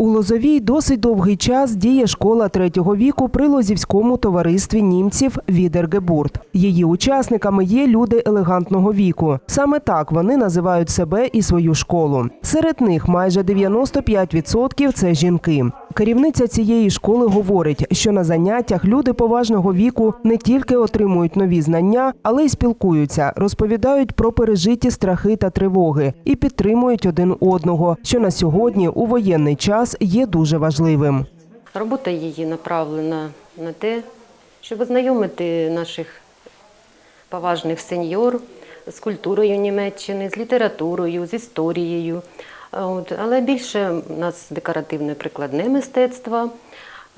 У Лозовій досить довгий час діє школа третього віку при Лозівському товаристві німців Відергебурт. Її учасниками є люди елегантного віку. Саме так вони називають себе і свою школу. Серед них майже 95% – це жінки. Керівниця цієї школи говорить, що на заняттях люди поважного віку не тільки отримують нові знання, але й спілкуються, розповідають про пережиті страхи та тривоги і підтримують один одного, що на сьогодні у воєнний час є дуже важливим. Робота її направлена на те, щоб ознайомити наших поважних сеньор з культурою Німеччини, з літературою, з історією. От, але більше у нас декоративне прикладне мистецтво.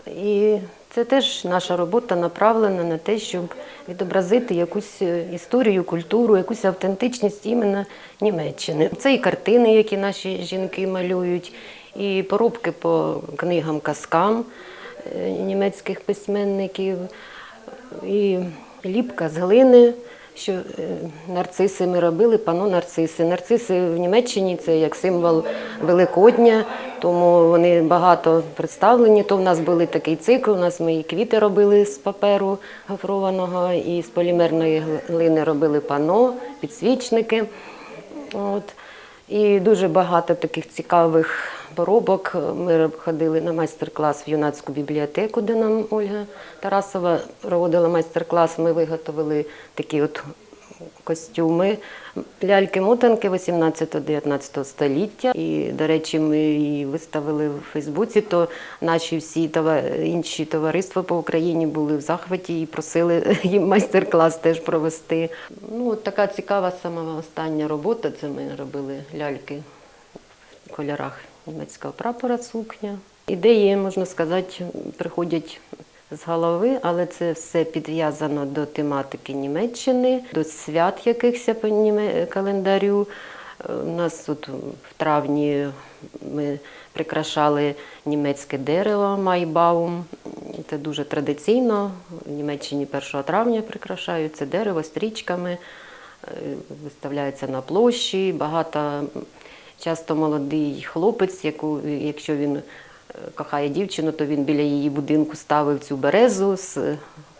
І це теж наша робота направлена на те, щоб відобразити якусь е, історію, культуру, якусь автентичність іменно Німеччини. Це і картини, які наші жінки малюють, і поробки по книгам, казкам е, німецьких письменників, і ліпка з глини. Що е, нарциси ми робили, пано нарциси. Нарциси в Німеччині це як символ Великодня, тому вони багато представлені. То в нас був такий цикл. У нас ми і квіти робили з паперу гофрованого, і з полімерної глини робили пано, підсвічники. От. І дуже багато таких цікавих поробок. Ми ходили на майстер-клас в юнацьку бібліотеку, де нам Ольга Тарасова проводила майстер-клас. Ми виготовили такі от костюми, ляльки-мотанки 18-19 століття. І, до речі, ми її виставили в Фейсбуці, то наші всі інші товариства по Україні були в захваті і просили їм майстер-клас теж провести. Ну, от така цікава сама остання робота. Це ми робили ляльки в кольорах німецького прапора сукня. Ідеї, можна сказати, приходять з голови, але це все підв'язано до тематики Німеччини, до свят якихось по календарю. Е, У нас тут в травні ми прикрашали німецьке дерево Майбаум. Це дуже традиційно. В Німеччині 1 травня прикрашають це дерево стрічками, е, виставляється на площі. Багато часто молодий хлопець, яку, якщо він е, кохає дівчину, то він біля її будинку ставив цю березу з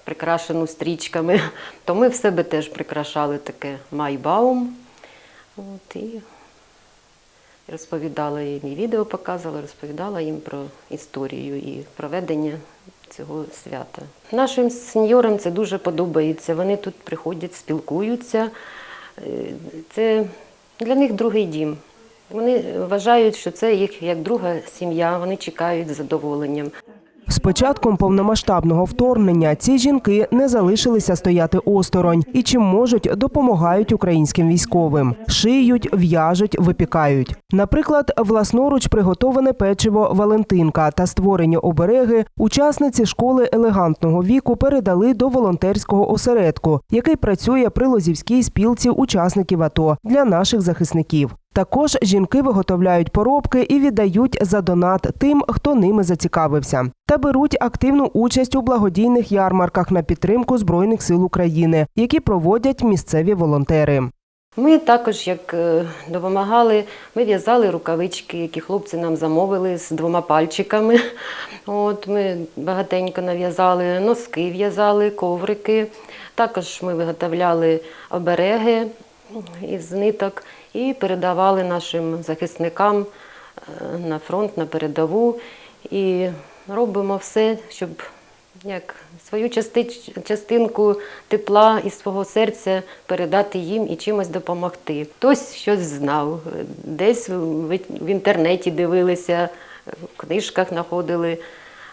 прикрашену стрічками. То ми в себе теж прикрашали таке майбаум. От, і розповідала їм, і відео показувала, розповідала їм про історію і проведення цього свята. Нашим сеньорам це дуже подобається. Вони тут приходять, спілкуються. Е, Це для них другий дім. Вони вважають, що це їх як друга сім'я, вони чекають з задоволенням. З початком повномасштабного вторгнення ці жінки не залишилися стояти осторонь і чим можуть допомагають українським військовим. Шиють, в'яжуть, випікають. Наприклад, власноруч приготоване печиво Валентинка та створені обереги учасниці школи елегантного віку передали до волонтерського осередку, який працює при Лозівській спілці учасників АТО для наших захисників. Також жінки виготовляють поробки і віддають за донат тим, хто ними зацікавився, та беруть активну участь у благодійних ярмарках на підтримку Збройних сил України, які проводять місцеві волонтери. Ми також, як е, допомагали, ми в'язали рукавички, які хлопці нам замовили з двома пальчиками. От ми багатенько нав'язали, носки в'язали, коврики. Також ми виготовляли обереги із ниток і передавали нашим захисникам е, на фронт, на передову. І робимо все, щоб як свою частинку тепла із свого серця передати їм і чимось допомогти. Хтось щось знав, десь в інтернеті дивилися, в книжках знаходили.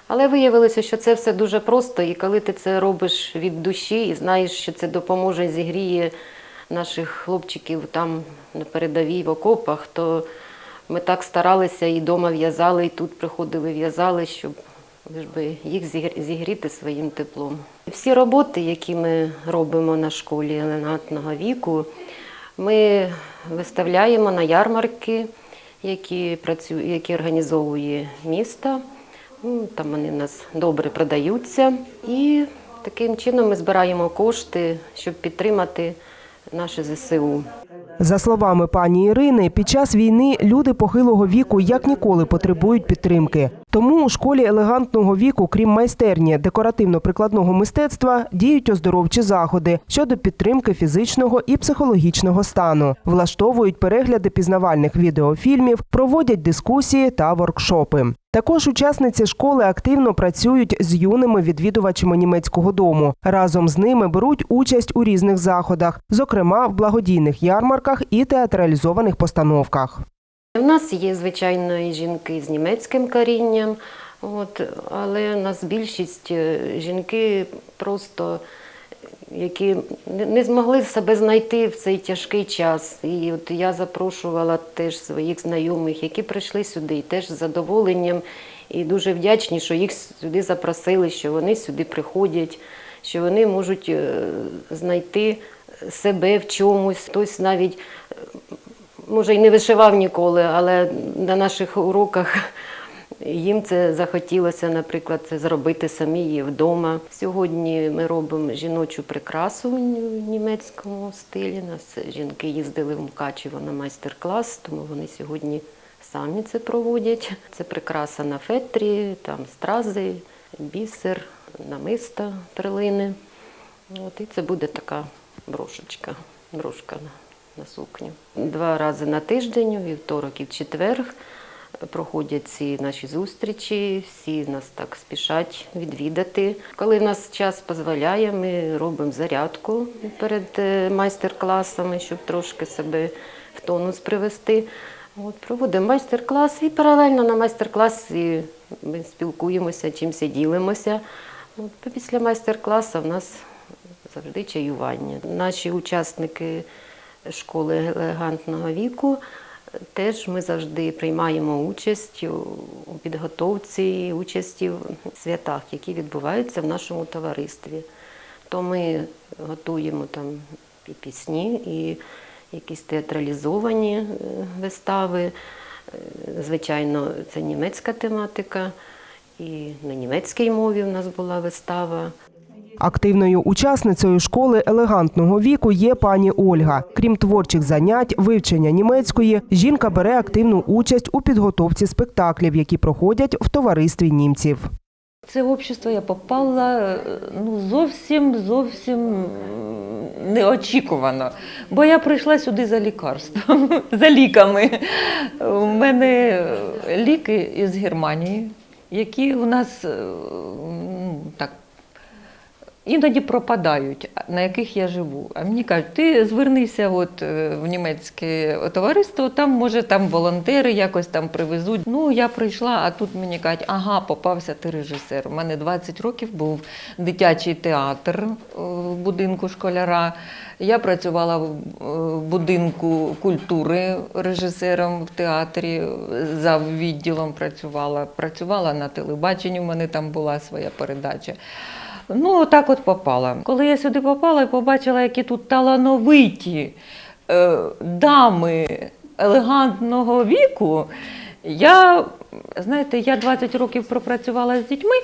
Але виявилося, що це все дуже просто, і коли ти це робиш від душі і знаєш, що це допоможе, зігріє наших хлопчиків там на передовій в окопах, то ми так старалися і вдома в'язали, і тут приходили, в'язали, щоб лиш би їх зігр- зігріти своїм теплом. Всі роботи, які ми робимо на школі елегантного віку, ми виставляємо на ярмарки, які, працю... які організовує місто. Ну, Там вони в нас добре продаються. І таким чином ми збираємо кошти, щоб підтримати наше ЗСУ. За словами пані Ірини, під час війни люди похилого віку як ніколи потребують підтримки. Тому у школі елегантного віку, крім майстерні декоративно-прикладного мистецтва, діють оздоровчі заходи щодо підтримки фізичного і психологічного стану, влаштовують перегляди пізнавальних відеофільмів, проводять дискусії та воркшопи. Також учасниці школи активно працюють з юними відвідувачами німецького дому. Разом з ними беруть участь у різних заходах, зокрема в благодійних ярмарках і театралізованих постановках. У нас є, звичайно, і жінки з німецьким корінням, от, але у нас більшість е, жінки просто, які не- змогли себе знайти в цей тяжкий час. І от я запрошувала теж своїх знайомих, які прийшли сюди, і теж з задоволенням і дуже вдячні, що їх сюди запросили, що вони сюди приходять, що вони можуть е, знайти себе в чомусь, хтось навіть може, і не вишивав ніколи, але на наших уроках їм це захотілося, наприклад, це зробити самі її вдома. Сьогодні ми робимо жіночу прикрасу в німецькому стилі. Нас жінки їздили в Мукачево на майстер-клас, тому вони сьогодні самі це проводять. Це прикраса на фетрі, там стрази, бісер, намиста, перлини. От, і це буде така брошечка, брошка на, на сукню. Два рази на тиждень, вівторок і в четвер, проходять ці наші зустрічі, всі нас так спішать відвідати. Коли в нас час дозволяє, ми робимо зарядку перед е, майстер-класами, щоб трошки себе в тонус привести. От, проводимо майстер-клас і паралельно на майстер-класі ми спілкуємося, чимось ділимося. От, після майстер-класу в нас завжди чаювання. Наші учасники школи елегантного віку теж ми завжди приймаємо участь у підготовці, участі в святах, які відбуваються в нашому товаристві. То ми готуємо там і пісні, і якісь театралізовані е, вистави. Е, Звичайно, це німецька тематика, і на німецькій мові в нас була вистава. Активною учасницею школи елегантного віку є пані Ольга. Крім творчих занять, вивчення німецької, жінка бере активну участь у підготовці спектаклів, які проходять в товаристві німців. Це общество я попала е, ну, зовсім зовсім неочікувано. Бо я прийшла сюди за лікарством, за ліками. У мене ліки із Германії, які у нас е, так. Іноді пропадають, на яких я живу. А мені кажуть, ти звернися от е, в німецьке товариство, там може там волонтери якось там привезуть. Ну я прийшла, а тут мені кажуть, ага, попався ти режисер. У мене 20 років був дитячий театр е, в будинку школяра. Я працювала е, в будинку культури режисером в театрі, за відділом працювала. Працювала на телебаченні, у мене там була своя передача. Ну, так от попала. Коли я сюди попала і побачила, які тут талановиті е, дами елегантного віку, я, знаєте, я 20 років пропрацювала з дітьми,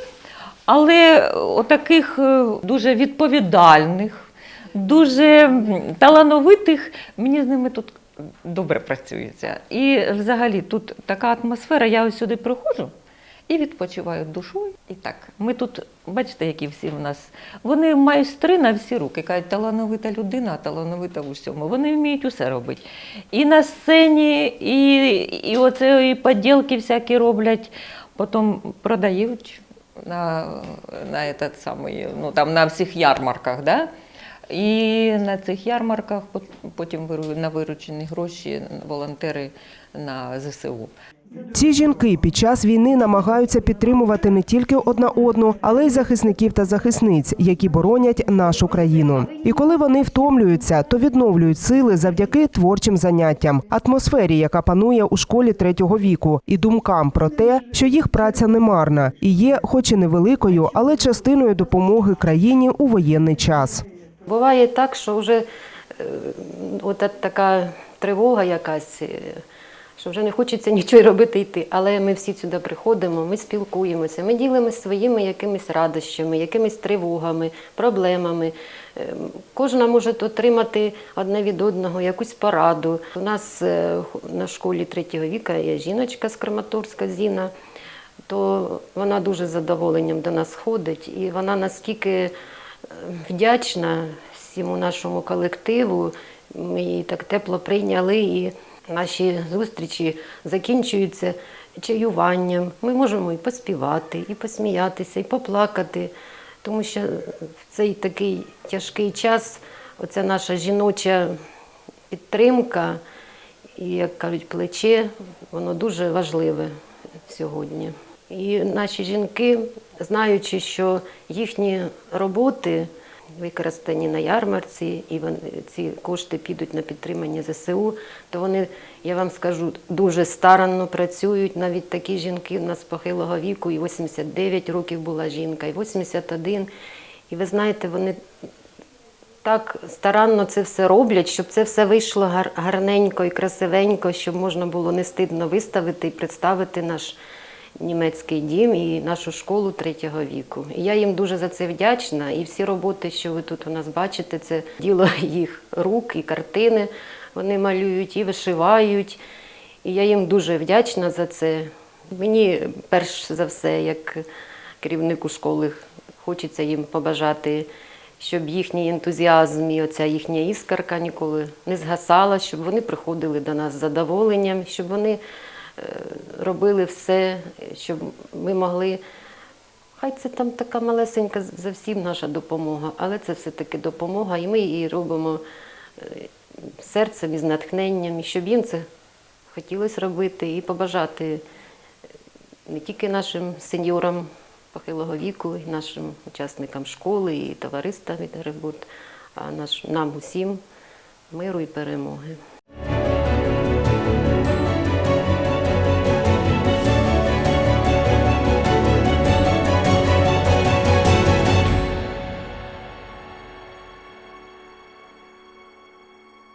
але отаких е, дуже відповідальних, дуже талановитих, мені з ними тут добре працюється. І взагалі тут така атмосфера, я ось сюди приходжу і відпочиваю душою. І так, ми тут, бачите, які всі в нас. Вони майстри на всі руки. Кажуть, талановита людина, талановита в усьому. Вони вміють усе робити. І на сцені, і, і оце і поділки всякі роблять, потім продають на, на, этот самий, ну, там, на всіх ярмарках. Да? І на цих ярмарках потім на виручені гроші волонтери на ЗСУ. Ці жінки під час війни намагаються підтримувати не тільки одна одну, але й захисників та захисниць, які боронять нашу країну. І коли вони втомлюються, то відновлюють сили завдяки творчим заняттям, атмосфері, яка панує у школі третього віку, і думкам про те, що їх праця не марна і є, хоч і невеликою, але частиною допомоги країні у воєнний час. Буває так, що вже е, от така тривога якась, е, що вже не хочеться нічого робити йти. Але ми всі сюди приходимо, ми спілкуємося, ми ділимося своїми якимись радощами, якимись тривогами, проблемами. Ем, Кожна може отримати одне від одного якусь пораду. У нас е, на школі третього віка є жіночка з Краматорська Зіна, то вона дуже з задоволенням до нас ходить, і вона наскільки е, вдячна всьому нашому колективу. Ми її так тепло прийняли, і наші зустрічі закінчуються чаюванням. Ми можемо і поспівати, і посміятися, і поплакати. Тому що в цей такий тяжкий час оця наша жіноча підтримка і, як кажуть, плече, воно дуже важливе сьогодні. І наші жінки, знаючи, що їхні роботи використані на ярмарці, і вони, ці кошти підуть на підтримання ЗСУ, то вони, я вам скажу, дуже старанно працюють. Навіть такі жінки в нас похилого віку, і 89 років була жінка, і 81. І ви знаєте, вони так старанно це все роблять, щоб це все вийшло гар- гарненько і красивенько, щоб можна було не стидно виставити і представити наш німецький дім і нашу школу третього віку. І я їм дуже за це вдячна. І всі роботи, що ви тут у нас бачите, це діло їх рук і картини. Вони малюють і вишивають. І я їм дуже вдячна за це. Мені перш за все, як керівнику школи, хочеться їм побажати, щоб їхній ентузіазм і оця їхня іскарка ніколи не згасала, щоб вони приходили до нас з задоволенням, щоб вони робили все, щоб ми могли. Хай це там така малесенька за всім наша допомога, але це все-таки допомога, і ми її робимо е, серцем і з натхненням, і щоб їм це хотілося робити і побажати не тільки нашим сеньорам похилого віку, і нашим учасникам школи і товариства від Ребут, а наш, нам усім миру і перемоги.